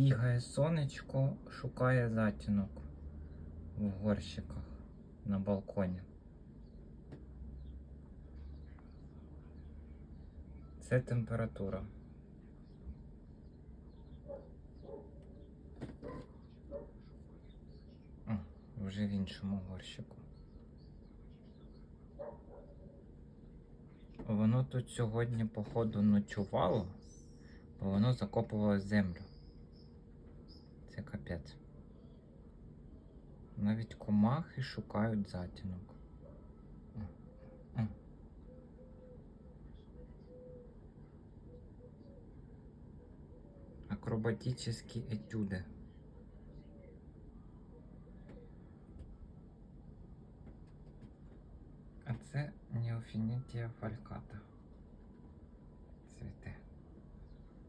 Бігає сонечко, шукає затінок в горщиках на балконі. Це температура. О, вже в іншому горщику. Воно тут сьогодні, походу, ночувало, бо воно закопувало землю. Капець. Навіть комахи шукають затінок. Акробатические етюди. А це неофінітія фальката.